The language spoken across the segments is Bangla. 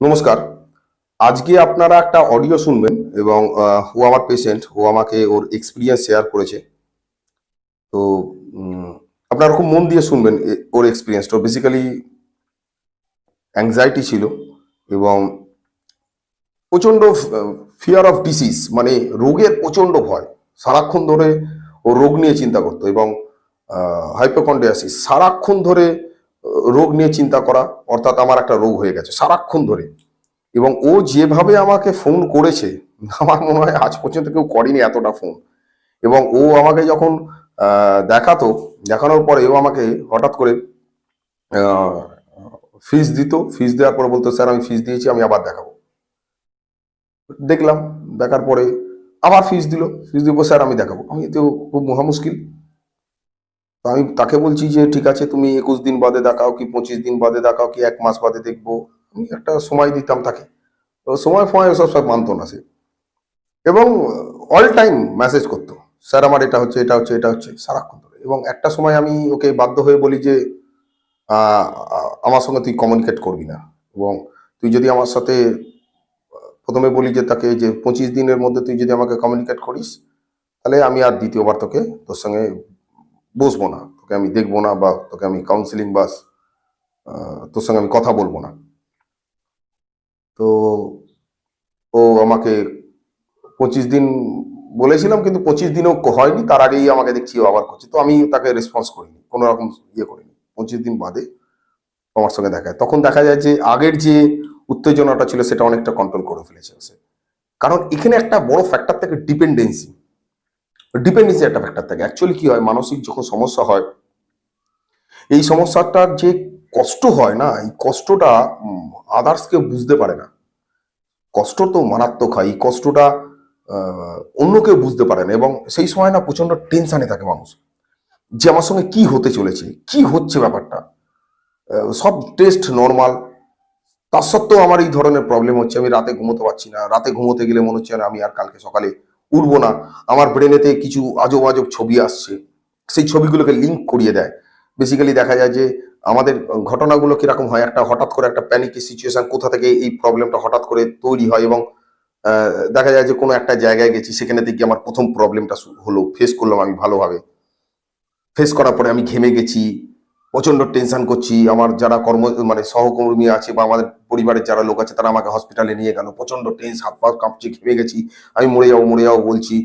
নমস্কার। আজকে আপনারা একটা অডিও শুনবেন এবং ও আমার পেশেন্ট ও আমাকে ওর এক্সপিরিয়েন্স শেয়ার করেছে। তো আপনারা খুব মন দিয়ে শুনবেন ওর এক্সপিরিয়েন্সটা বেসিক্যালি অ্যাংজাইটি ছিল এবং প্রচণ্ড ফিয়ার অফ ডিসিজ মানে রোগের প্রচণ্ড ভয়। সারাক্ষণ ধরে ও রোগ নিয়ে চিন্তা করতো এবং হাইপোকন্ডিয়াসিস সারাক্ষণ ধরে রোগ নিয়ে চিন্তা করা, অর্থাৎ আমার একটা রোগ হয়ে গেছে সারাক্ষণ ধরে। এবং ও যেভাবে আমাকে ফোন করেছে, আমার মনে হয় আজ পর্যন্ত কেউ করেনি এতটা ফোন এবং ও আমাকে যখন দেখাতো, দেখানোর পরে ও আমাকে হঠাৎ করে ফিস দিত। ফিস দেওয়ার পরে বলতো, স্যার, আমি ফিস দিয়েছি, আমি আবার দেখাবো। দেখলাম, দেখার পরে আবার ফিস দিল। ফিস দিব, স্যার, আমি দেখাবো। আমি তো খুব মহা মুশকিল। তো আমি তাকে বলছি যে, ঠিক আছে, তুমি একুশ দিন বাদে দেখাও কি, পঁচিশ দিন বাদে দেখাও কি, এক মাস বাদে দেখব। আমি একটা সময় দিতাম তাকে। তো সময় ফময় ওসব সব মানতো না সে। এবং অল টাইম মেসেজ করতো, স্যার, আমার এটা হচ্ছে এটা হচ্ছে এটা হচ্ছে। সারাক্ষণ ধরে। এবং একটা সময় আমি ওকে বাধ্য হয়ে বলি যে আমার সঙ্গে তুই কমিউনিকেট করবি না। এবং তুই যদি আমার সাথে, প্রথমে বলি যে তাকে যে, পঁচিশ দিনের মধ্যে তুই যদি আমাকে কমিউনিকেট করিস, তাহলে আমি আর দ্বিতীয়বার তোকে তোর সঙ্গে বসবো না তোকে আমি দেখব না বা তোকে আমি কাউন্সিলিং বা আহ, তোর সঙ্গে আমি কথা বলব না। তো ও আমাকে পঁচিশ দিন বলেছিলাম কিন্তু পঁচিশ দিনও হয়নি তার আগেই আমাকে দেখছি ও আবার করছে। তো আমি তাকে রেসপন্স করিনি কোনো রকম ইয়ে করিনি। পঁচিশ দিন বাদে আমার সঙ্গে দেখায় তখন দেখা যায় যে আগের যে উত্তেজনাটা ছিল সেটা অনেকটা কন্ট্রোল করে ফেলেছে সে। কারণ এখানে একটা বড় ফ্যাক্টর থাকে ডিপেন্ডেন্সি ডিপেন্ডেন্সি একটা ফ্যাক্টর থাকে। অ্যাকচুয়ালি কি হয়? মানসিক যখন সমস্যা হয়, এই সমস্যাটার যে কষ্ট হয় না, এই কষ্টটা আদার্স কেউ বুঝতে পারে না। কষ্ট তো মারাত্মক হয়, এই কষ্টটা অন্য কেউ বুঝতে পারে না এবং সেই সময় না প্রচণ্ড টেনশানে থাকে মানুষ। যে আমার সঙ্গে কি হতে চলেছে, কি হচ্ছে ব্যাপারটা সব টেস্ট নর্মাল তার সত্ত্বেও আমার এই ধরনের প্রবলেম হচ্ছে, আমি রাতে ঘুমোতে পারছি না, রাতে ঘুমোতে গেলে মনে হচ্ছে না আমি আর কালকে সকালে উঠবো না। আমার ব্রেনেতে কিছু আজব আজব ছবি আসছে। সেই ছবিগুলোকে লিঙ্ক করিয়ে দেয়। বেসিক্যালি দেখা যায় যে, আমাদের ঘটনাগুলো কীরকম হয়? একটা হঠাৎ করে একটা প্যানিকের সিচুয়েশন কোথা থেকে এই প্রবলেমটা হঠাৎ করে তৈরি হয় এবং দেখা যায় যে কোনো একটা জায়গায় গেছি, সেখানে থেকে আমার প্রথম প্রবলেমটা হলো। ফেস করলাম আমি ভালোভাবে। ফেস করার পরে আমি ঘেমে গেছি। প্রচণ্ড টেনশন করছি। আমার যারা কর্ম মানে সহকর্মী আছে বা আমাদের পরিবারের যারা লোক আছে, তারা আমাকে হসপিটালে নিয়ে গেল। প্রচণ্ড টেন্স হাত পা কাঁপছে, ঘেমে গেছি। আমি মরে যাব মরে যাব বলছি।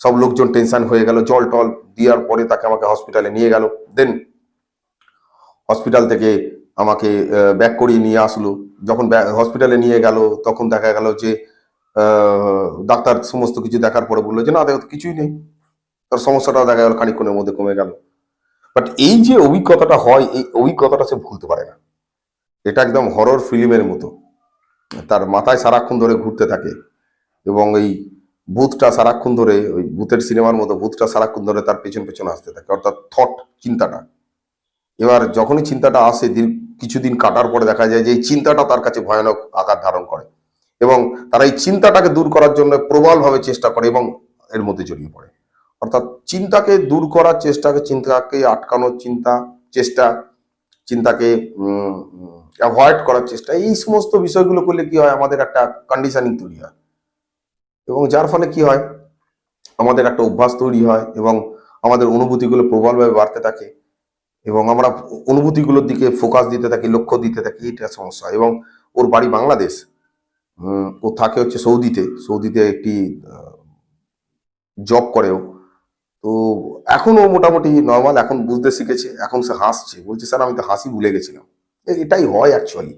সব লোকজন টেনশন হয়ে গেল, জল টল দেওয়ার পরে তাকে আমাকে হসপিটালে নিয়ে গেল। দেন হসপিটাল থেকে আমাকে ব্যাক করিয়ে নিয়ে আসলো। যখন হসপিটালে নিয়ে গেল, তখন দেখা গেল যে ডাক্তার সমস্ত কিছু দেখার পরে বলল যে, না, দেখো, কিছুই নেই। তার সমস্যাটা দেখা গেল খানিক্ষণের মধ্যে কমে গেল। বাট এই যে অভিজ্ঞতাটা হয়, এই অভিজ্ঞতাটা সে ভুলতে পারে না। এটা একদম হরর ফিল্মের মতো। তার মাথায় সারাক্ষণ ধরে ঘুরতে থাকে। এবং এই ভূতটা সারাক্ষণ ধরে, ওই ভূতের সিনেমার মতো ভূতটা সারাক্ষণ ধরে তার পেছন পেছন আসতে থাকে। অর্থাৎ থট চিন্তাটা। এবার যখনই চিন্তাটা আসে কিছুদিন কাটার পরে দেখা যায় যে এই চিন্তাটা তার কাছে ভয়ানক আকার ধারণ করে। এবং তারা এই চিন্তাটাকে দূর করার জন্য প্রবলভাবে চেষ্টা করে এবং এর মধ্যে জড়িয়ে পড়ে। অর্থাৎ চিন্তাকে দূর করার চেষ্টাকে, চিন্তাকে আটকানোর চিন্তা, চেষ্টা, চিন্তাকে অ্যাভয়েড করার চেষ্টা, এই সমস্ত বিষয়গুলো করলে কি হয়? আমাদের একটা কন্ডিশনিং তৈরি হয়। এবং যার ফলে কি হয়? আমাদের একটা অভ্যাস তৈরি হয় এবং আমাদের অনুভূতিগুলো প্রবলভাবে বাড়তে থাকে এবং আমরা অনুভূতিগুলোর দিকে ফোকাস দিতে থাকি, লক্ষ্য দিতে থাকি, এটা সমস্যা। এবং ওর বাড়ি বাংলাদেশ ও থাকে হচ্ছে সৌদিতে। সৌদিতে একটি জব করেও তো এখন ও মোটামুটি নর্মাল এখন বুঝতে শিখেছে, এখন সে হাসছে। বলছে, স্যার, আমি তো হাসি ভুলে গেছিলাম। এটাই হয় অ্যাকচুয়ালি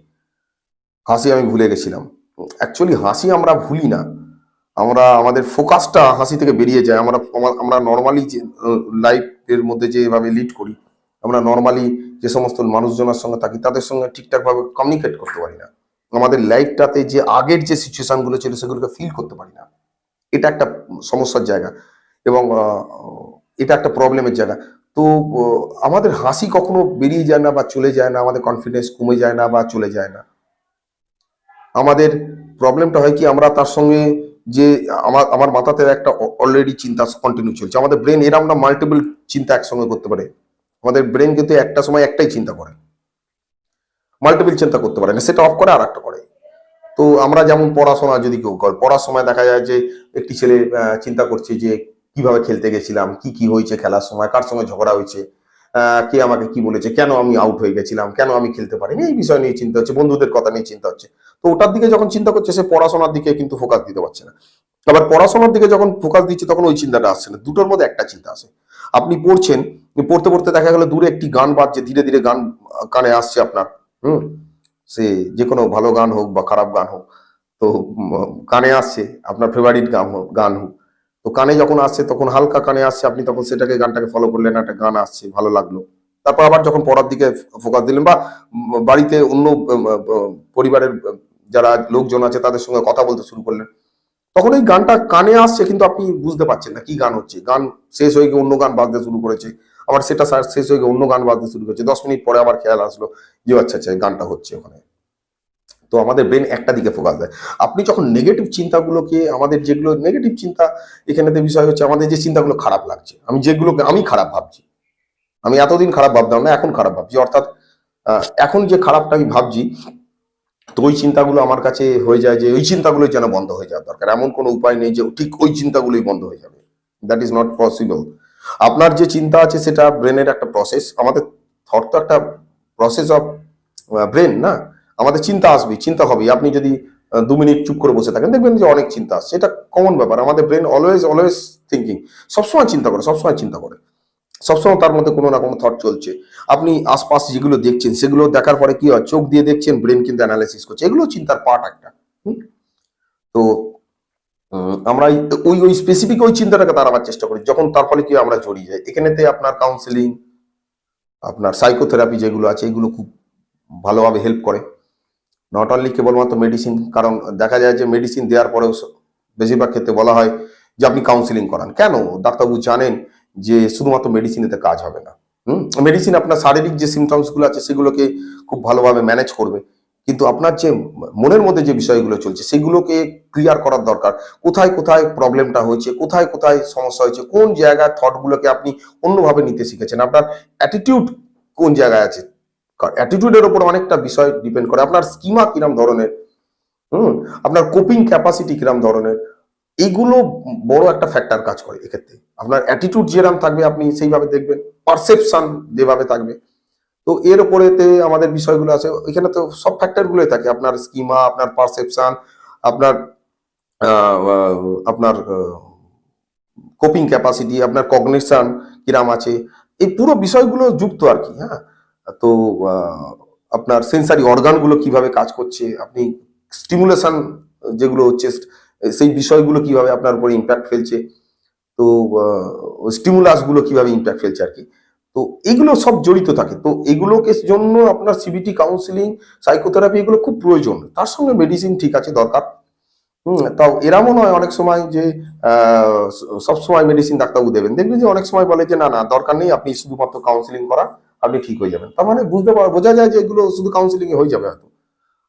হাসি আমি ভুলে গেছিলাম। অ্যাকচুয়ালি হাসি আমরা ভুলি না। আমরা, আমাদের ফোকাসটা হাসি থেকে বেরিয়ে যায়। আমরা আমরা নর্মালি যে লাইফের মধ্যে যেভাবে লিড করি, আমরা নর্মালি যে সমস্ত মানুষজনের সঙ্গে থাকি, তাদের সঙ্গে ঠিকঠাকভাবে কমিউনিকেট করতে পারি না। আমাদের লাইফটাতে যে আগের যে সিচুয়েশনগুলো ছিল, সেগুলোকে ফিল করতে পারি না। এটা একটা সমস্যার জায়গা। এবং এটা একটা প্রবলেমের জায়গা। তো আমাদের হাসি কখনো বেরিয়ে যায় না বা চলে যায় না, আমাদের কনফিডেন্স কমে যায় না বা চলে যায় না। আমাদের প্রবলেমটা হয় কি, আমরা তার সঙ্গে যে আমার আমার মাথাতে একটা অলরেডি চিন্তা কন্টিনিউ চলছে। আমাদের ব্রেন এরম আমরা মাল্টিপল চিন্তা একসঙ্গে করতে পারে। আমাদের ব্রেন কিন্তু একটা সময় একটাই চিন্তা করে। মাল্টিপল চিন্তা করতে পারে না, সেটা অফ করে আর একটা করে। তো আমরা যেমন পড়াশোনা যদি কেউ করে, পড়ার সময় দেখা যায় যে একটি ছেলে চিন্তা করছে যে কীভাবে খেলতে গেছিলাম, কি কি হয়েছে খেলার সময়, কার সঙ্গে ঝগড়া হয়েছে কে আমাকে কি বলেছে, কেন আমি আউট হয়ে গেছিলাম, কেন আমি খেলতে পারিনি, এই বিষয় নিয়ে চিন্তা হচ্ছে, বন্ধুদের কথা নিয়ে চিন্তা হচ্ছে। তো ওটার দিকে যখন চিন্তা করছে, সে পড়াশোনার দিকে কিন্তু ফোকাস দিতে পারছে না। আবার পড়াশোনার দিকে যখন ফোকাস দিচ্ছে, তখন ওই চিন্তাটা আসছে না। দুটোর মধ্যে একটা চিন্তা আসে। আপনি পড়ছেন, পড়তে পড়তে দেখা গেল দূরে একটি গান বাজছে, ধীরে ধীরে গান, কানে আসছে আপনার, হুম? সে যে কোনো ভালো গান হোক বা খারাপ গান হোক, তো কানে আসছে, আপনার ফেভারিট গান হোক গান হোক। তো কানে যখন আসছে, তখন হালকা কানে আসছে, আপনি তখন সেটাকে, গানটাকে ফলো করলেন, একটা গান আসছে, ভালো লাগল। তারপর আবার যখন পড়ার দিকে ফোকাস দিলেন বা বাড়িতে অন্য পরিবারের যারা লোকজন আছে, তাদের সঙ্গে কথা বলতে শুরু করলেন। তখন এই গানটা কানে আসছে, কিন্তু আপনি বুঝতে পারছেন না কি গান হচ্ছে। গান শেষ হয়ে গিয়ে অন্য গান বাজতে শুরু করেছে। আবার সেটা শেষ হয়ে গিয়ে অন্য গান বাজতে শুরু করেছে। দশ মিনিট পরে আবার খেয়াল আসলো যে আচ্ছা আচ্ছা গানটা হচ্ছে ওখানে। তো আমাদের ব্রেন একটা দিকে ফোকাস দেয়। আপনি যখন নেগেটিভ চিন্তাগুলোকে, আমাদের যেগুলো নেগেটিভ চিন্তা, এখানেতে বিষয় হচ্ছে আমাদের যে চিন্তাগুলো খারাপ লাগছে। আমি যেগুলোকে, আমি খারাপ ভাবছি। আমি এতদিন খারাপ ভাবতাম না, এখন খারাপ ভাবছি। অর্থাৎ এখন যে খারাপটা আমি ভাবছি, তো ওই চিন্তাগুলো আমার কাছে হয়ে যায় যে, ওই চিন্তাগুলো যেন বন্ধ হয়ে যাওয়ার দরকার। এমন কোনো উপায় নেই যে, ঠিক ওই চিন্তাগুলোই বন্ধ হয়ে যাবে। দ্যাট ইজ নট পসিবল আপনার যে চিন্তা আছে, সেটা ব্রেনের একটা প্রসেস আমাদের থট তো একটা প্রসেস অফ ব্রেন না? আমাদের চিন্তা আসবে চিন্তা হবে আপনি যদি দু মিনিট চুপ করে বসে থাকেন, দেখবেন যে অনেক চিন্তা আসছে। এটা কমন ব্যাপার। আমাদের ব্রেন অলওয়েজ অলওয়েজ থিঙ্কিং সবসময় চিন্তা করে, সবসময় চিন্তা করে। সবসময় তার মধ্যে কোনো না কোনো থট চলছে। আপনি আশপাশ যেগুলো দেখছেন, সেগুলো দেখার পরে কি হয়? চোখ দিয়ে দেখছেন ব্রেন কিন্তু অ্যানালাইসিস করছে। এগুলো চিন্তার পার্ট একটা? তো আমরা ওই ওই স্পেসিফিক ওই চিন্তাটাকে তাড়াবার চেষ্টা করি। যখন তার ফলে কি আমরা জড়িয়ে যাই। এখানেতে আপনার কাউন্সিলিং আপনার সাইকোথেরাপি যেগুলো আছে, এগুলো খুব ভালোভাবে হেল্প করে। নট অনলি কেবলমাত্র মেডিসিন কারণ দেখা যায় যে মেডিসিন দেওয়ার পরেও বেশিরভাগ ক্ষেত্রে বলা হয় যে আপনি কাউন্সিলিং করান। কেন? ডাক্তারবাবু জানেন যে শুধুমাত্র মেডিসিনেতে কাজ হবে না। হুম? মেডিসিন আপনার শারীরিক যে সিমটমসগুলো আছে সেগুলোকে খুব ভালোভাবে ম্যানেজ করবে। কিন্তু আপনার যে মনের মধ্যে যে বিষয়গুলো চলছে সেগুলোকে ক্লিয়ার করার দরকার। কোথায় কোথায় প্রবলেমটা হয়েছে? কোথায় কোথায় সমস্যা হয়েছে? কোন জায়গায় থটগুলোকে আপনি অন্যভাবে নিতে শিখেছেন? আপনার অ্যাটিটিউড কোন জায়গায় আছে? অ্যাটিটিউডের উপর অনেকটা বিষয় ডিপেন্ড করে। আপনার স্কিমা কিরম ধরনের? হুম? আপনার কোপিং ক্যাপাসিটি কিরম ধরনের? এইগুলো বড় একটা ফ্যাক্টর কাজ করে এক্ষেত্রে। আপনার অ্যাটিটিউড যেরকম থাকবে, আপনি সেইভাবে দেখবেন। পারসেপশন যেভাবে থাকবে। তো এর উপরেতে আমাদের বিষয়গুলো আছে। এখানে তো সব ফ্যাক্টর গুলোই থাকে। আপনার স্কিমা আপনার পারসেপশন আপনার আপনার কোপিং ক্যাপাসিটি আপনার কগনিশন কিরাম আছে। এই পুরো বিষয়গুলো যুক্ত আর কি হ্যাঁ? তো আপনার সেন্সারি অর্গানগুলো কীভাবে কাজ করছে, আপনি স্টিমুলেশন যেগুলো হচ্ছে, সেই বিষয়গুলো কীভাবে আপনার উপরে ইম্প্যাক্ট ফেলছে, তো স্টিমুলাসগুলো কীভাবে ইম্প্যাক্ট ফেলছে আর কি। তো, এগুলো সব জড়িত থাকে। তো, এগুলোকে জন্য আপনার সিবিটি কাউন্সিলিং সাইকোথেরাপি এগুলো খুব প্রয়োজন। তার সঙ্গে মেডিসিন ঠিক আছে, দরকার। হুম, তাও এরমও নয় অনেক সময় যে সব সময় মেডিসিন ডাক্তারবাবু দেবেন। দেখবেন যে অনেক সময় বলে যে, না না, দরকার নেই, আপনি শুধুমাত্র কাউন্সিলিং করা আপনি ঠিক হয়ে যাবেন। তার মানে বুঝতে পারা বোঝা যায় যে এগুলো শুধু কাউন্সিলিং হয়ে যাবে হয়তো।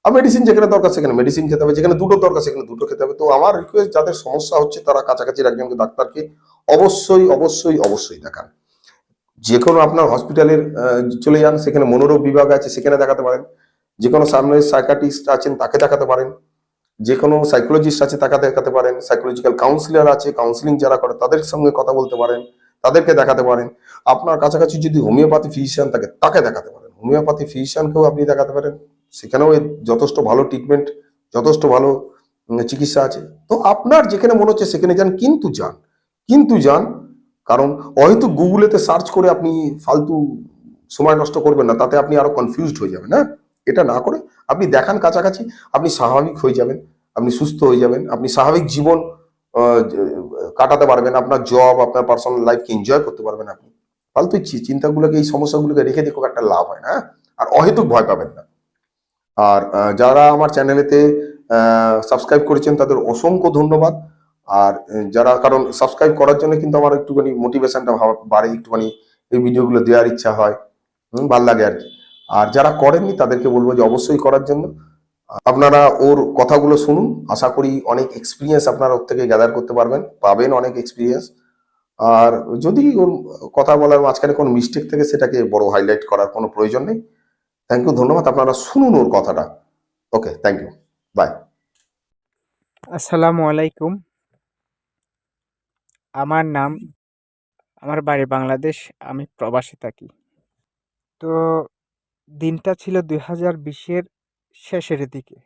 আর মেডিসিন যেখানে দরকার সেখানে মেডিসিন খেতে হবে, যেখানে দুটো দরকার সেখানে দুটো খেতে হবে। তো আমার রিকোয়েস্ট যাদের সমস্যা হচ্ছে তারা কাছাকাছি একজনকে, ডাক্তারকে অবশ্যই অবশ্যই অবশ্যই দেখান। যে কোনো আপনার হসপিটালের চলে যান, সেখানে মনোরোগ বিভাগ আছে, সেখানে দেখাতে পারেন। যে কোনো সামনে সাইকাটিস্ট আছেন, তাকে দেখাতে পারেন। যে কোনো সাইকোলজিস্ট আছে, তাকে দেখাতে পারেন। সাইকোলজিক্যাল কাউন্সিলর আছে কাউন্সিলিং যারা করে, তাদের সঙ্গে কথা বলতে পারেন। তাদেরকে দেখাতে পারেন। আপনার কাছাকাছি যদি হোমিওপ্যাথি ফিজিশিয়ান থাকে, তাকে দেখাতে পারেন। হোমিওপ্যাথি ফিজিশিয়ানকেও আপনি দেখাতে পারেন। সেখানেও যথেষ্ট ভালো ট্রিটমেন্ট যথেষ্ট ভালো চিকিৎসা আছে। তো আপনার যেখানে মনে হচ্ছে সেখানে যান, কিন্তু যান। কিন্তু যান, কারণ হয়তো গুগলেতে সার্চ করে আপনি ফালতু সময় নষ্ট করবেন না, তাতে আপনি আরও কনফিউজড হয়ে যাবেন হ্যাঁ? এটা না করে আপনি দেখান কাছাকাছি, আপনি স্বাভাবিক হয়ে যাবেন, আপনি সুস্থ হয়ে যাবেন, আপনি স্বাভাবিক জীবন কাটাতে পারবেন, আপনার জব আপনার পার্সোনাল লাইফকে এনজয় করতে পারবেন আপনি। ফালতু চিন্তাগুলোকে, এই সমস্যাগুলোকে রেখে দিয়ে খুব একটা লাভ হয় না হ্যাঁ? আর অহেতুক ভয় পাবেন না। আর যারা আমার চ্যানেলেতে সাবস্ক্রাইব করেছেন, তাদের অসংখ্য ধন্যবাদ। আর যারা, কারণ সাবস্ক্রাইব করার জন্য কিন্তু আমার একটুখানি মোটিভেশনটা বাড়ে, একটুখানি এই ভিডিওগুলো দেওয়ার ইচ্ছা হয় ভালো লাগে আর কি। আর যারা করেননি, তাদেরকে বলব যে, অবশ্যই করার জন্য। আপনারা ওর কথাগুলো শুনুন। আশা করি অনেক এক্সপিরিয়েন্স আপনারা ওর থেকে গ্যাদার করতে পারবেন। পাবেন অনেক এক্সপিরিয়েন্স আর যদি ওর কথা বলার মাঝখানে কোনো মিস্টেক থেকে, সেটাকে বড় হাইলাইট করার কোনো প্রয়োজন নেই। থ্যাংক ইউ ধন্যবাদ। আপনারা শুনুন ওর কথাটা। ওকে থ্যাংক ইউ বাই আসসালামু আলাইকুম। আমার নাম, আমার বাড়ি বাংলাদেশ। আমি প্রবাসে থাকি। তো দিনটা ছিল দুই হাজার বিশের শেষের দিকে।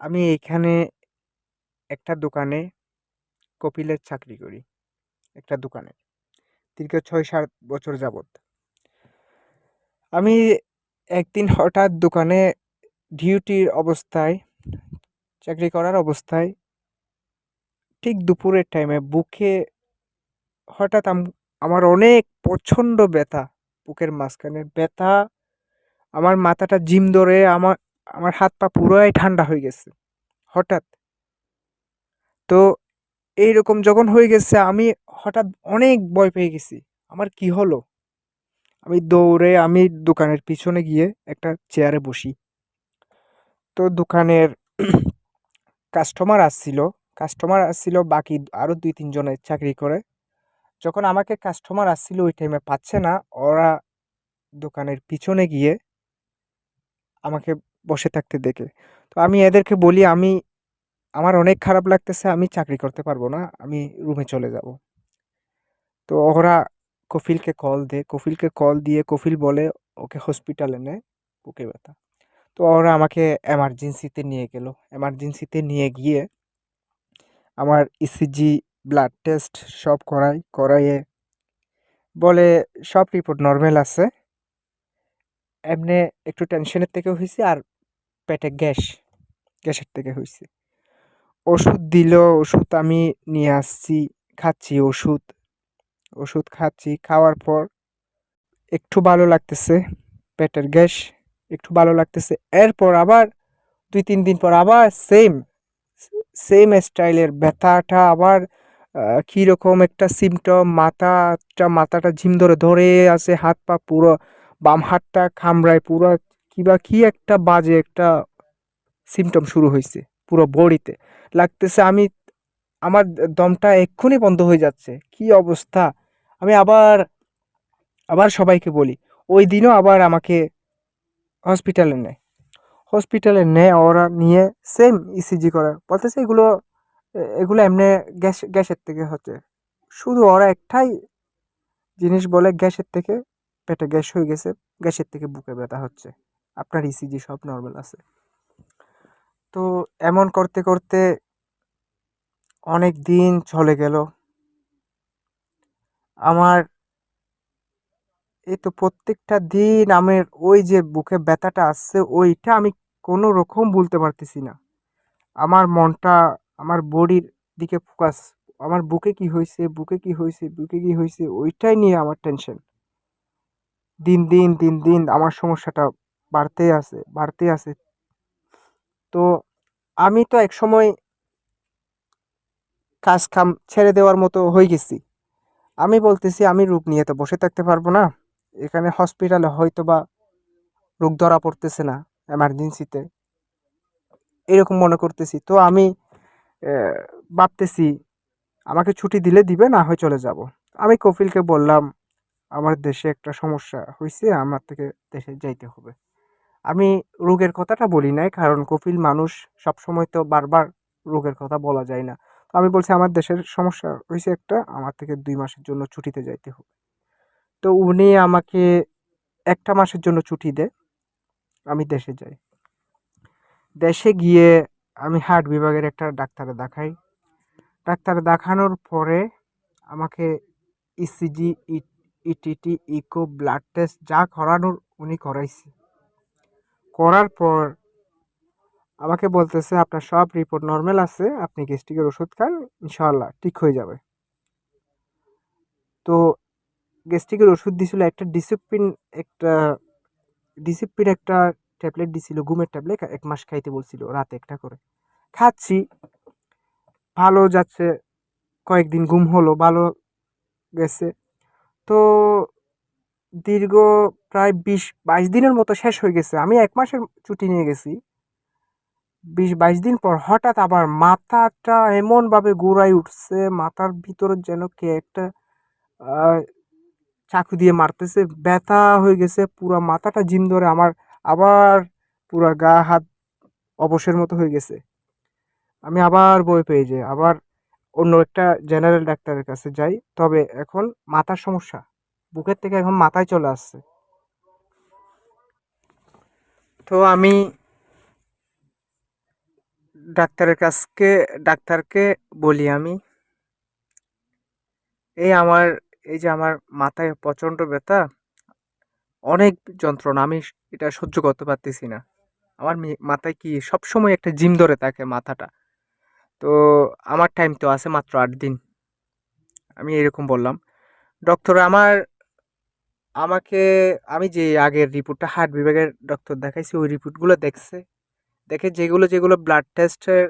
আমি এখানে একটা দোকানে কপিলের চাকরি করি, একটা দোকানে। দীর্ঘ ছয় সাত বছর যাবত আমি একদিন হঠাৎ দোকানে ডিউটির অবস্থায়, চাকরি করার অবস্থায় ঠিক দুপুরের টাইমে বুকে হঠাৎ আমার অনেক প্রচণ্ড ব্যথা, বুকের মাঝখানে। ব্যথা আমার মাথাটা জিম ধরে আমার আমার হাত পা পুরোই ঠান্ডা হয়ে গেছে, হঠাৎ। তো এইরকম যখন হয়ে গেছে, আমি হঠাৎ অনেক ভয় পেয়ে গেছি, আমার কি হলো? আমি দৌড়ে, আমি দোকানের পিছনে গিয়ে একটা চেয়ারে বসি। তো দোকানের কাস্টমার আসছিল কাস্টমার আসছিল, বাকি আরও দুই তিনজনের চাকরি করে। যখন আমাকে কাস্টমার আসছিল, ওই টাইমে পাচ্ছে না, ওরা দোকানের পিছনে গিয়ে আমাকে বসে থাকতে দেখে। তো আমি এদেরকে বলি, আমি, আমার অনেক খারাপ লাগতেছে, আমি চাকরি করতে পারব না, আমি রুমে চলে যাব। তো ওরা কফিলকে কল দে কফিলকে কল দিয়ে কফিল বলে, ওকে হসপিটালে নেয় বুকে ব্যথা। তো ওরা আমাকে এমার্জেন্সিতে নিয়ে গেল। এমার্জেন্সিতে নিয়ে গিয়ে আমার ইসিজি ব্লাড টেস্ট সব করাই, করাইয়ে বলে, সব রিপোর্ট নর্মাল আছে। এমনি একটু টেনশনের থেকে হয়েছে আর পেটে গ্যাস, গ্যাসের থেকে হয়েছে ওষুধ দিল, ওষুধ আমি নিয়ে আসছি, খাচ্ছি ওষুধ। ওষুধ খাচ্ছি, খাওয়ার পর একটু ভালো লাগতেছে পেটের গ্যাস, একটু ভালো লাগতেছে। এরপর আবার দুই, তিন দিন পর আবার সেম সেম স্টাইলের ব্যথাটা আবার কীরকম একটা সিমটম মাথাটা মাথাটা ঝিম ধরে ধরে আছে, হাত পা পুরো বাম হাতটা খামড়ায় পুরো কিবা কি একটা বাজে একটা সিমটম শুরু হয়েছে পুরো বডিতে। লাগতেছে আমি, আমার দমটা এক্ষুনি বন্ধ হয়ে যাচ্ছে, কি অবস্থা? আমি আবার আবার সবাইকে বলি, ওই দিনও আবার আমাকে হসপিটালে নেয়। হসপিটালে নেয়, ওরা নিয়ে সেম ইসিজি করার বলতেছে এগুলো এগুলো এমনি গ্যাস, গ্যাসের থেকে হচ্ছে। শুধু ওরা একটাই জিনিস বলে গ্যাসের থেকে পেটে গ্যাস হয়ে গেছে, গ্যাসের থেকে বুকে ব্যথা হচ্ছে। আপনার ইসিজি সব নর্মাল আছে। তো এমন করতে করতে অনেক দিন চলে গেল। আমার এই তো প্রত্যেকটা দিন আমার ওই যে বুকে ব্যথাটা আসছে, ওইটা আমি কোনো রকম বলতে পারতেছি না। আমার মনটা, আমার বডির দিকে ফোকাস আমার বুকে কি হয়েছে বুকে কি হয়েছে বুকে কি হয়েছে ওইটাই নিয়ে আমার টেনশন দিন দিন দিন দিন আমার সমস্যাটা বাড়তেই আছে বাড়তেই আছে। তো আমি তো এক সময় কাজ কাম ছেড়ে দেওয়ার মতো হয়ে গেছি। আমি বলতেছি, আমি রোগ নিয়ে তো বসে থাকতে পারব না। এখানে হসপিটালে হয়তো বা রোগ ধরা পড়তেছে না এমার্জেন্সিতে এরকম মনে করতেছি। তো আমি ভাবতেছি, আমাকে ছুটি দিলে দিবে, না হয় চলে যাব। আমি কপিলকে বললাম আমার দেশে একটা সমস্যা হয়েছে আমার থেকে দেশে যাইতে হবে। আমি রোগের কথাটা বলি নাই, কারণ কপিল মানুষ সবসময় তো বারবার রোগের কথা বলা যায় না। তো আমি বলছি, আমার দেশের সমস্যা হয়েছে একটা, আমার থেকে দুই মাসের জন্য ছুটিতে যাইতে হবে। তো উনি আমাকে একটা মাসের জন্য ছুটি দেয়, আমি দেশে যাই। দেশে গিয়ে আমি হার্ট বিভাগের একটা ডাক্তারে দেখাই। ডাক্তার দেখানোর পরে আমাকে ECG ETT echo blood test যা করানোর উনি করাইছে। করার পর আমাকে বলতেছে, আপনার সব রিপোর্ট নর্মাল আছে, আপনি গ্যাস্ট্রিকের ওষুধ খান, ইনশাআল্লাহ ঠিক হয়ে যাবে। তো গ্যাস্ট্রিকের ওষুধ দিছিল একটা ডিসিপ্লিন একটা ডিসিপ্লিন একটা ট্যাবলেট দিছিল, ঘুমের ট্যাবলেট এক মাস খাইতে বলছিল, রাতে একটা করে। খাচ্ছি, ভালো যাচ্ছে, কয়েকদিন ঘুম হলো, ভালো গেছে। তো দীর্ঘ প্রায় বিশ, বাইশ দিনের মতো শেষ হয়ে গেছে। আমি এক মাসের ছুটি নিয়ে গেছি। বিশ, বাইশ দিন পর হঠাৎ আবার মাথাটা এমনভাবে ঘুরাই উঠছে, মাথার ভিতরে যেন কে একটা চাকু দিয়ে মারতেছে, ব্যথা হয়ে গেছে, পুরো মাথাটা জিম ধরে আমার আবার পুরো গা হাত অবসের মতো হয়ে গেছে। আমি আবার বই পেয়ে যাই, আবার অন্য একটা জেনারেল ডাক্তারের কাছে যাই। তবে এখন মাথার সমস্যা। বুকের থেকে এখন মাথায় চলে আসছে। তো আমি ডাক্তারের কাছকে, ডাক্তারকে বলি আমি, এই আমার, এই যে আমার মাথায় প্রচণ্ড ব্যথা, অনেক যন্ত্রণা, আমি এটা সহ্য করতে পারতেছি না। আমার মাথায় কি সবসময় একটা জিম ধরে থাকে মাথাটা। তো আমার টাইম তো আছে মাত্র আট দিন। আমি এরকম বললাম। ডক্টর আমার, আমাকে, আমি যে আগের রিপোর্টটা হার্ট বিভাগের ডক্টর দেখাইছি, ওই রিপোর্টগুলো দেখছে। দেখে যেগুলো যেগুলো ব্লাড টেস্টের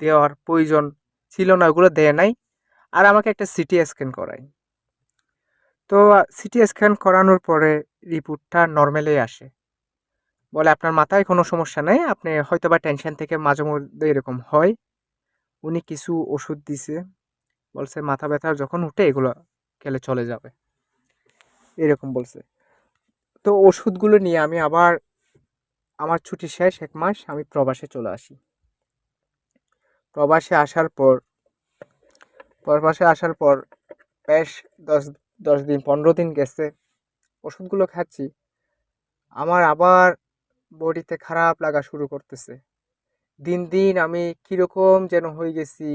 দেওয়ার প্রয়োজন ছিল না, ওগুলো দেয় নাই। আর আমাকে একটা সিটি স্ক্যান করাই তো সিটি স্ক্যান করানোর পরে রিপোর্টটা নর্মালি আসে। বলে, আপনার মাথায় কোনো সমস্যা নেই, আপনি হয়তো বা টেনশন থেকে মাঝে মধ্যে এরকম হয়। উনি কিছু ওষুধ দিছে। বলছে, মাথা ব্যথা যখন উঠে, এগুলো খেলে চলে যাবে। এরকম বলছে। তো ওষুধগুলো নিয়ে আমি আবার, আমার ছুটি শেষ, এক মাস আমি প্রবাসে চলে আসি। প্রবাসে আসার পর, প্রবাসে আসার পর বেশ দশ দশ দিন, পনেরো দিন গেছে, ওষুধগুলো খাচ্ছি। আমার আবার বডিতে খারাপ লাগা শুরু করতেছে। দিন দিন আমি কীরকম যেন হয়ে গেছি,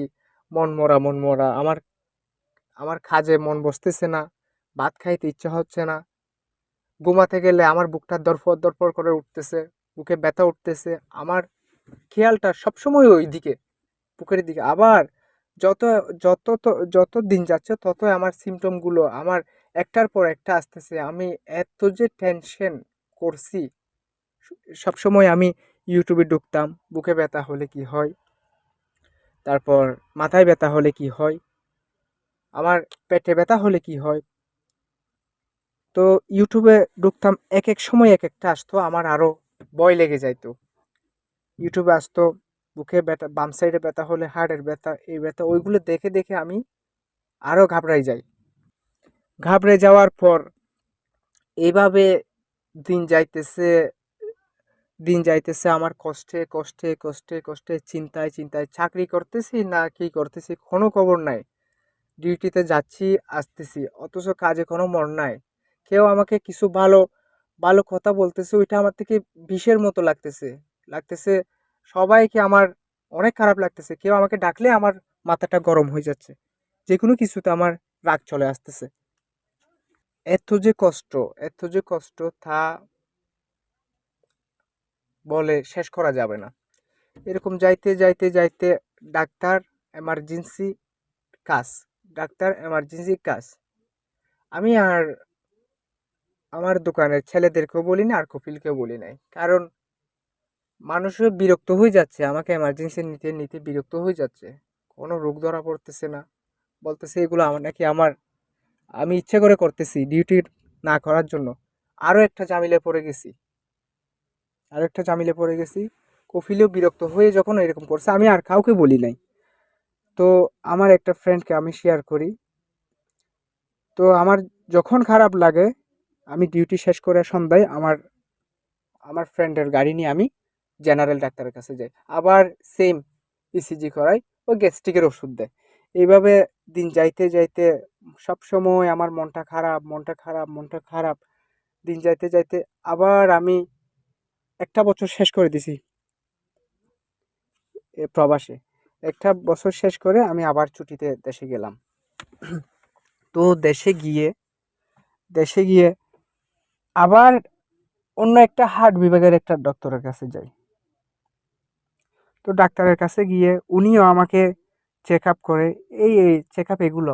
মন মরা মন মরা। আমার আমার কাজে মন বসতেছে না, ভাত খাইতে ইচ্ছা হচ্ছে না। ঘুমাতে গেলে আমার বুকটা দরফর দরফর করে উঠতেছে, বুকে ব্যথা উঠতেছে। আমার খেয়ালটা সবসময় ওই দিকে বুকের দিকে। আবার যত যত যত দিন যাচ্ছে তত আমার সিমটমগুলো আমার একটার পর একটা আসতেছে। আমি এত যে টেনশন করছি, সবসময় আমি ইউটিউবে ঢুকতাম, বুকে ব্যথা হলে কি হয়? তারপর মাথায় ব্যথা হলে কি হয়? আমার পেটে ব্যথা হলে কি হয়? তো ইউটিউবে ঢুকতাম, এক এক সময় এক একটা আসতো, আমার আরও ভয় লেগে যাইতো। ইউটিউবে আসতো, বুকে ব্যথা, বাম সাইডে ব্যথা হলে হাড়ের ব্যথা, এই ব্যথা, ওইগুলো দেখে দেখে আমি আরও ঘাবড়াই যাই। ঘাবড়ে যাওয়ার পর এইভাবে দিন যাইতেছে দিন যাইতেছে, আমার কষ্টে কষ্টে কষ্টে কষ্টে চিন্তায় চিন্তায় চাকরি করতেছি না কি করতেছি কোনো খবর নাই। ডিউটিতে যাচ্ছি, আসতেছি, অথচ কাজে কোনো মন নাই। কেউ আমাকে কিছু ভালো ভালো কথা বলতেছে, ওইটা আমার থেকে বিষের মতো লাগতেছে। লাগতেছে সবাইকে আমার অনেক খারাপ লাগতেছে, কেউ আমাকে ডাকলে আমার মাথাটা গরম হয়ে যাচ্ছে। যে কোনো কিছুতে আমার রাগ চলে আসতেছে। এত যে কষ্ট, এত যে কষ্ট, তা বলে শেষ করা যাবে না। এরকম যাইতে যাইতে যাইতে ডাক্তার এমার্জেন্সি কাজ, ডাক্তার এমার্জেন্সি কাজ। আমি আর আমার দোকানের ছেলেদেরকেও বলি না, আর কপিলকেও বলি নাই। কারণ মানুষও বিরক্ত হয়ে যাচ্ছে, আমাকে এমার্জেন্সি নিতে নিতে বিরক্ত হয়ে যাচ্ছে। কোনো রোগ ধরা পড়তেছে না। বলতেছে এগুলো আমার নাকি আমার, আমি ইচ্ছে করে করতেছি ডিউটি না করার জন্য। আরও একটা জামিলে পড়ে গেছি। আরও একটা জামিলে পড়ে গেছি। কপিলেও বিরক্ত হয়ে যখন এরকম করছে, আমি আর কাউকে বলি নাই। তো আমার একটা ফ্রেন্ডকে আমি শেয়ার করি। তো আমার যখন খারাপ লাগে, আমি ডিউটি শেষ করে সন্ধ্যায় আমার আমার ফ্রেন্ডের গাড়ি নিয়ে আমি জেনারেল ডাক্তারের কাছে যাই। আবার সেম ইসিজি করাই ও গ্যাস্ট্রিকের ওষুধ দেয়। এইভাবে দিন যাইতে যাইতে সব সময় আমার মনটা খারাপ মনটা খারাপ মনটা খারাপ। দিন যাইতে যাইতে আবার আমি একটা বছর শেষ করে দিছি। প্রবাসে। একটা বছর শেষ করে আমি আবার ছুটিতে দেশে গেলাম। তো দেশে গিয়ে দেশে গিয়ে আবার অন্য একটা হার্ট বিভাগের একটা ডক্টরের কাছে যাই। তো ডাক্তারের কাছে গিয়ে উনিও আমাকে চেক আপ করে, এই এই চেক আপ এগুলো,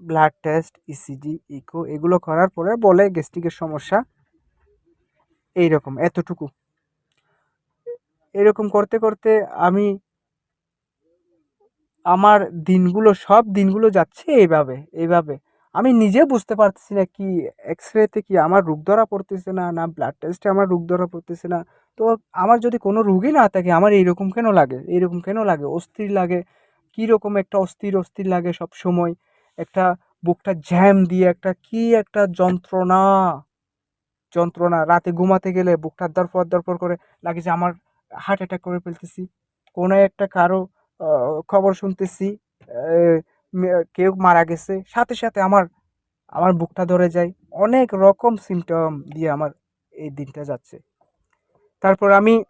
ব্লাড টেস্ট ইসিজি ইকো এগুলো করার পরে বলে গ্যাস্ট্রিকের সমস্যা এই রকম এতটুকু। এরকম করতে করতে আমি আমার দিনগুলো, সব দিনগুলো যাচ্ছে এইভাবে এইভাবে। আমি নিজে বুঝতে পারতেছি না কি এক্স রেতে কি আমার রোগ ধরা পড়তেছে না না ব্লাড টেস্টে আমার রোগ ধরা পড়তেছে না। তো আমার যদি কোনো রোগই না থাকে, আমার এইরকম কেন লাগে? এইরকম কেন লাগে? অস্থির লাগে? কীরকম একটা অস্থির অস্থির লাগে সব সময়? একটা বুকটা জ্যাম দিয়ে একটা কি একটা যন্ত্রণা যন্ত্রণা। রাতে ঘুমাতে গেলে বুকটা দরপর দরপর করে, লাগে যে আমার হার্ট অ্যাটাক করে ফেলতেছি। কোনো একটা কারও খবর শুনতেছি কেউ মারা গেছে। সাথে সাথে আমার আমার বুকটা ধরে যায়। অনেক রকম সিমটম দিয়ে আমার এই দিনটা যাচ্ছে। তারপর আমি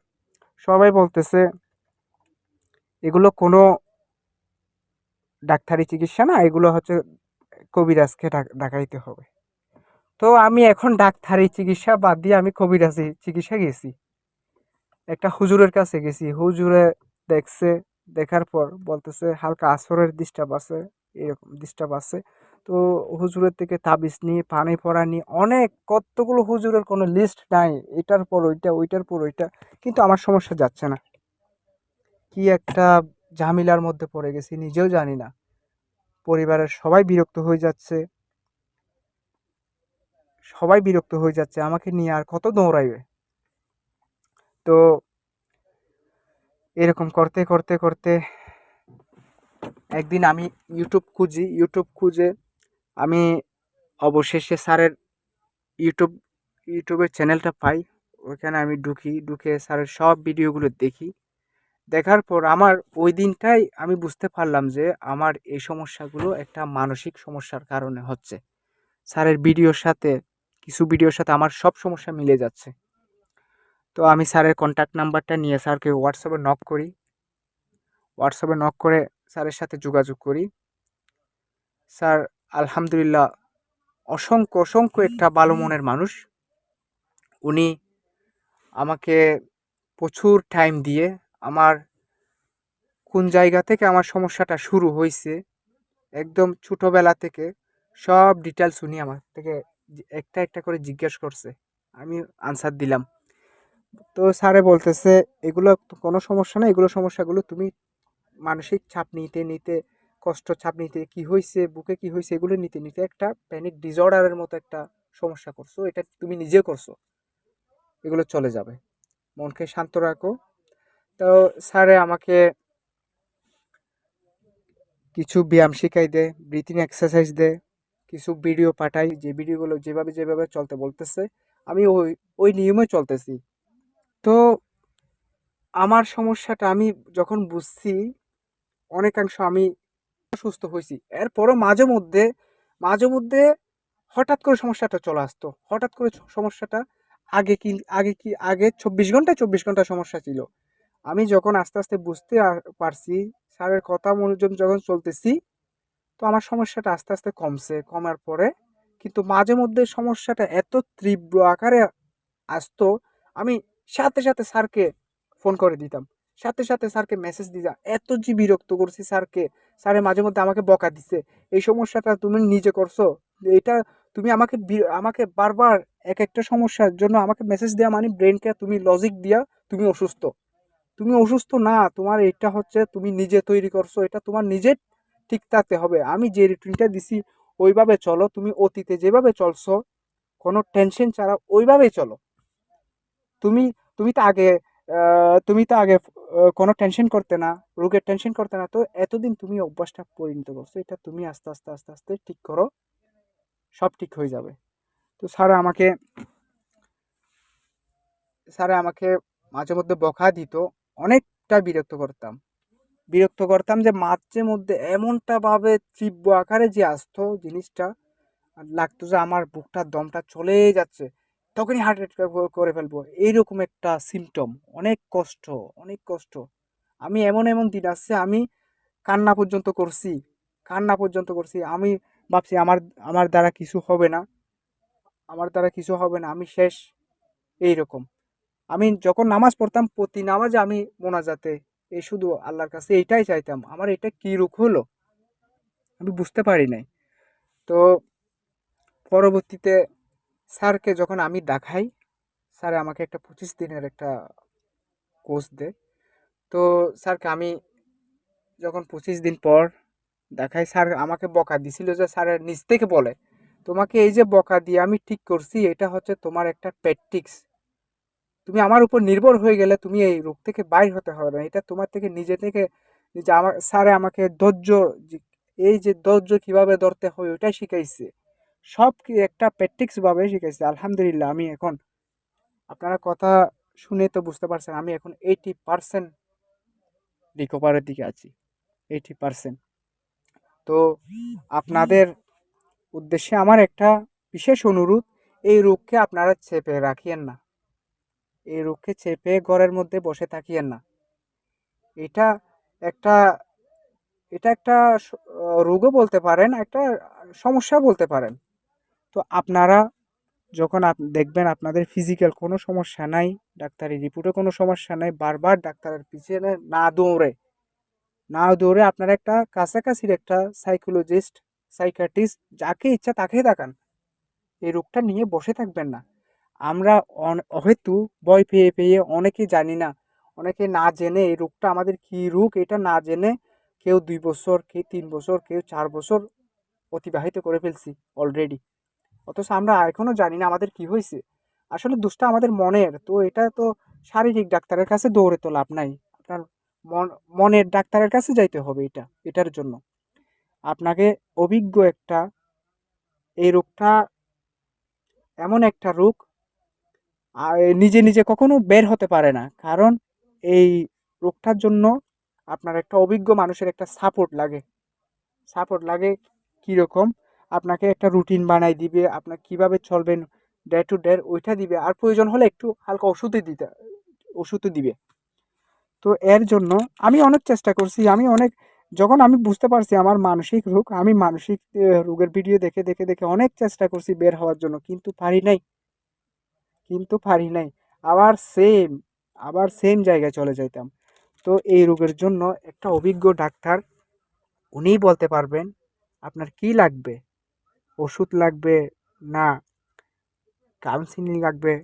সবাই বলতেছে, এগুলো কোনো ডাক্তারি চিকিৎসা না, এগুলো হচ্ছে কবিরাজকে ডাক- দেখাইতে হবে। তো আমি এখন ডাক্তারি চিকিৎসা বাদ দিয়ে আমি কবিরাজি চিকিৎসা গেছি। একটা হুজুরের কাছে গেছি। হুজুরে দেখছে, দেখার পর বলতেছে, হালকা আসরের ডিস্টার্ব আছে, এরকম ডিস্টার্ব আছে। তো হুজুরের থেকে তাবিজ নিয়ে, পানি পড়া নিয়ে, অনেক কতগুলো হুজুরের কোনো লিস্ট নাই, এটার পর ওইটা, ওইটার পর ওইটা, কিন্তু আমার সমস্যা যাচ্ছে না। কি একটা ঝামেলার মধ্যে পড়ে গেছি, নিজেও জানি না। পরিবারের সবাই বিরক্ত হয়ে যাচ্ছে। সবাই বিরক্ত হয়ে যাচ্ছে, আমাকে নিয়ে আর কত দৌড়াইবে? তো এরকম করতে করতে করতে একদিন আমি ইউটিউব খুঁজি ইউটিউব খুঁজে আমি অবশেষে স্যারের ইউটিউব ইউটিউবের চ্যানেলটা পাই। ওইখানে আমি ঢুকি, ঢুকে স্যারের সব ভিডিওগুলো দেখি। দেখার পর আমার ওই দিনটাই আমি বুঝতে পারলাম যে আমার এই সমস্যাগুলো একটা মানসিক সমস্যার কারণে হচ্ছে। স্যারের ভিডিওর সাথে, কিছু ভিডিওর সাথে আমার সব সমস্যা মিলে যাচ্ছে। তো আমি স্যারের কন্ট্যাক্ট নাম্বারটা নিয়ে স্যারকে হোয়াটসঅ্যাপে নক করি। হোয়াটসঅ্যাপে নক করে স্যারের সাথে যোগাযোগ করি। স্যার, আলহামদুলিল্লাহ, অসংখ্য অসংখ্য একটা ভালো মনের মানুষ। উনি আমাকে প্রচুর টাইম দিয়ে আমার কোন জায়গা থেকে আমার সমস্যাটা শুরু হয়েছে একদম ছোটোবেলা থেকে সব ডিটেলস উনি আমার থেকে একটা একটা করে জিজ্ঞেস করছে। আমি আনসার দিলাম। তো স্যারে বলতেছে, এগুলো কোনো সমস্যা না এগুলো সমস্যাগুলো তুমি মানসিক চাপ নিতে নিতে, কষ্ট, চাপ নিতে, কি হয়েছে বুকে কি হয়েছে এগুলো নিতে নিতে একটা প্যানিক ডিসঅর্ডারের মতো একটা সমস্যা করছ, এটা তুমি নিজে করছ। এগুলো চলে যাবে। মনকে শান্ত রাখো। তো স্যারে আমাকে কিছু ব্যায়াম শিখাই দেয় ব্রিথিং এক্সারসাইজ দেয় কিছু ভিডিও পাঠাই, যে ভিডিওগুলো যেভাবে যেভাবে চলতে বলতেছে, আমি ওই ওই নিয়মে চলতেছি। তো আমার সমস্যাটা আমি যখন বুঝছি, অনেকাংশ আমি সুস্থ হয়েছি। এরপরও মাঝে মধ্যে মাঝে মধ্যে হঠাৎ করে সমস্যাটা চলে আসতো। হঠাৎ করে সমস্যাটা আগে কি আগে কি, আগে চব্বিশ ঘন্টায় চব্বিশ ঘণ্টা সমস্যা ছিল। আমি যখন আস্তে আস্তে বুঝতে পারছি, স্যারের কথা মনোযোগ যখন চলতেছি, তো আমার সমস্যাটা আস্তে আস্তে কমছে। কমার পরে কিন্তু মাঝে মধ্যে সমস্যাটা এত তীব্র আকারে আসতো, আমি সাথে সাথে স্যারকে ফোন করে দিতাম। সাথে সাথে স্যারকে মেসেজ দিতাম, এত যে বিরক্ত করছি স্যারকে, স্যারে মাঝে মধ্যে আমাকে বকা দিছে। এই সমস্যাটা তুমি নিজে করছ। এটা তুমি আমাকে আমাকে বারবার এক একটা সমস্যার জন্য আমাকে মেসেজ দেওয়া মানে ব্রেনকে তুমি লজিক দিয়া তুমি অসুস্থ। তুমি অসুস্থ না, তোমার এটা হচ্ছে তুমি নিজে তৈরি করছ। এটা তোমার নিজের ঠিক থাকতে হবে। আমি যে রুটিনটা দিছি, ওইভাবে চলো। তুমি অতীতে যেভাবে চলছো, কোনো টেনশন ছাড়া ওইভাবেই চলো। তুমি তুমি তো আগে তুমি তো আগে কোনো টেনশন করতে না, রোগের টেনশন করতে না, তো এতদিন তুমি অভ্যাসটা পরিণত করছ, এটা তুমি আস্তে আস্তে আস্তে আস্তে ঠিক করো, সব ঠিক হয়ে যাবে। তো স্যার আমাকে স্যার আমাকে মাঝে মধ্যে বকা দিত, অনেকটা বিরক্ত করতাম। বিরক্ত করতাম যে মাঝে মধ্যে এমনটা ভাবে তীব্র আকারে যে আসতো জিনিসটা লাগতো যে আমার বুকটার দমটা চলে যাচ্ছে। তখনই হার্ট অ্যাটাক করে ফেলব। এইরকম একটা সিমটম অনেক কষ্ট অনেক কষ্ট। আমি এমন এমন দিন আসছে, আমি কান্না পর্যন্ত করছি, কান্না পর্যন্ত করছি। আমি ভাবছি, আমার আমার দ্বারা কিছু হবে না। আমার দ্বারা কিছু হবে না। আমি শেষ। এইরকম। আমি যখন নামাজ পড়তাম, প্রতি নামাজে আমি মোনাজাতে, এই শুধু আল্লাহর কাছে এইটাই চাইতাম। আমার এটা কী রূপ হলো? আমি বুঝতে পারি নাই। তো পরবর্তীতে স্যারকে যখন আমি দেখাই, স্যার আমাকে একটা পঁচিশ দিনের একটা কোর্স দেয়। তো স্যারকে আমি যখন পঁচিশ দিন পর দেখাই, স্যার আমাকে বকা দিছিল যে স্যারের নিজ থেকে বলে, তোমাকে এই যে বকা দিয়ে আমি ঠিক করছি, এটা হচ্ছে তোমার একটা প্র্যাকটিক্স তুমি আমার উপর নির্ভর হয়ে গেলে তুমি এই রোগ থেকে বাইর হতে হবে না। এটা তোমার থেকে নিজে থেকে, নিজে আমার, স্যারে আমাকে ধৈর্য এই যে ধৈর্য কীভাবে ধরতে হয় ওটাই শিখাইছে। সব কি একটা প্র্যাকটিক্স ভাবে শিখাইছে আলহামদুলিল্লাহ আমি এখন। আপনারা কথা শুনে তো বুঝতে পারছেন, আমি এখন এইটি পার্সেন্ট রিকভারের দিকে আছি এইটি পার্সেন্ট তো আপনাদের উদ্দেশ্যে আমার একটা বিশেষ অনুরোধ, এই রোগকে আপনারা চেপে রাখিয়েন না। এই রোগকে চেপে ঘরের মধ্যে বসে থাকিয়েন না। এটা একটা এটা একটা রোগও বলতে পারেন, একটা সমস্যা বলতে পারেন। তো আপনারা যখন দেখবেন আপনাদের ফিজিক্যাল কোনো সমস্যা নাই, ডাক্তারি রিপোর্টে কোনো সমস্যা নাই, বারবার ডাক্তারের পিছনে না দৌড়ে। না দৌড়ে আপনারা একটা কাছাকাছির একটা সাইকোলজিস্ট সাইকাটিস্ট যাকে ইচ্ছা তাকেই দেখান। এই রোগটা নিয়ে বসে থাকবেন না। আমরা হয়তো ভয় পেয়ে পেয়ে অনেকে জানি না, অনেকে না জেনে এই রোগটা আমাদের কী রোগ, এটা না জেনে কেউ দুই বছর, কেউ তিন বছর, কেউ চার বছর অতিবাহিত করে ফেলছি অলরেডি অথচ আমরা এখনও জানি না আমাদের কি হয়েছে। আসলে দুষ্টা আমাদের মনের, তো এটা তো শারীরিক ডাক্তারের কাছে দৌড়ে তো লাভ নাই। আপনার মন, মনের ডাক্তারের কাছে যাইতে হবে এটা, এটার জন্য। আপনাকে অভিজ্ঞ একটা, এই রোগটা এমন একটা রোগ, আর নিজে নিজে কখনো বের হতে পারে না। কারণ এই রোগটার জন্য আপনার একটা অভিজ্ঞ মানুষের একটা সাপোর্ট লাগে। সাপোর্ট লাগে কীরকম? আপনাকে একটা রুটিন বানাই দিবে আপনার কীভাবে চলবেন ডে টু ডে ওইটা দিবে। আর প্রয়োজন হলে একটু হালকা ওষুধই দিতে ওষুধও দিবে। তো এর জন্য আমি অনেক চেষ্টা করছি, আমি অনেক, যখন আমি বুঝতে পারছি আমার মানসিক রোগ, আমি মানসিক রোগের ভিডিও দেখে দেখে দেখে অনেক চেষ্টা করছি বের হওয়ার জন্য, কিন্তু পারি নাই। কিন্তু পারি নাই। আবার সেম আবার সেম জায়গায় চলে যাইতাম। তো এই রোগের জন্য একটা অভিজ্ঞ ডাক্তার, উনিই বলতে পারবেন আপনার কি লাগবে। ওষুধ লাগবে, না কাউন্সিলিং লাগবে,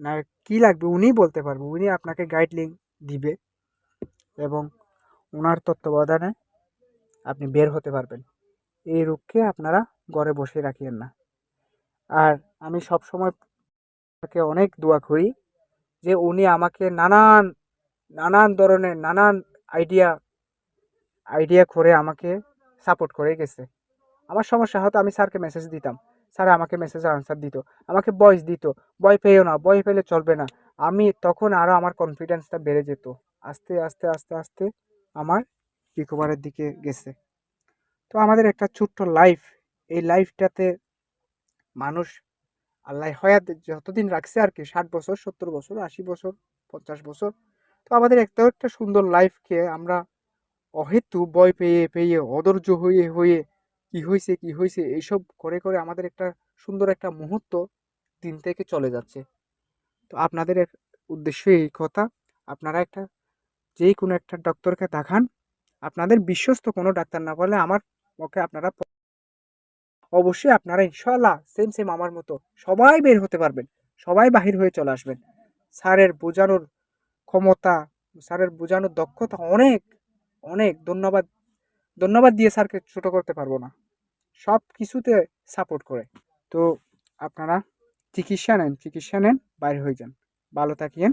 না কি লাগবে উনিই বলতে পারবে। উনি আপনাকে গাইডলাইন দিবে এবং ওনার তত্ত্বাবধানে আপনি বের হতে পারবেন। এই রোগকে আপনারা ঘরে বসে রাখিয়েন না। আর আমি সবসময় তাকে অনেক দোয়া করি যে উনি আমাকে নানান নানান ধরনের, নানান আইডিয়া আইডিয়া করে আমাকে সাপোর্ট করে গেছে। আমার সমস্যা হতো আমি স্যারকে মেসেজ দিতাম। স্যার আমাকে মেসেজের আনসার দিত। আমাকে বয়স দিত। ভয় পেয়েও না, ভয় পেলে চলবে না। আমি তখন আরও আমার কনফিডেন্সটা বেড়ে যেত। আস্তে আস্তে আস্তে আস্তে আমার রিকভারের দিকে গেছে। তো আমাদের একটা ছোট্ট লাইফ এই লাইফটাতে মানুষ আল্লাহ হয়াত যতদিন রাখছে আর কি, ষাট বছর, সত্তর বছর, আশি বছর, পঞ্চাশ বছর, তো আমাদের একটা একটা সুন্দর লাইফকে আমরা অহেতু ভয় পেয়ে পেয়ে, অধৈর্য হয়ে হয়ে কি হয়েছে কি হয়েছে এইসব করে করে আমাদের একটা সুন্দর একটা মুহূর্ত দিন থেকে চলে যাচ্ছে। তো আপনাদের উদ্দেশ্য এই কথা, আপনারা একটা যে কোনো একটা ডক্টরকে দেখান। আপনাদের বিশ্বস্ত কোনো ডাক্তার না বলে আমার পক্ষে আপনারা অবশ্যই আপনারা ইনশাল্লাহ সেম সেম আমার মতো সবাই বের হতে পারবেন, সবাই বাহির হয়ে চলে আসবেন। স্যারের বোঝানোর ক্ষমতা, স্যারের বোঝানোর দক্ষতা অনেক অনেক ধন্যবাদ ধন্যবাদ দিয়ে স্যারকে ছোট করতে পারব না। সব কিছুতে সাপোর্ট করে। তো আপনারা চিকিৎসা নেন চিকিৎসা নেন, বাইরে হয়ে যান। ভালো থাকিয়েন।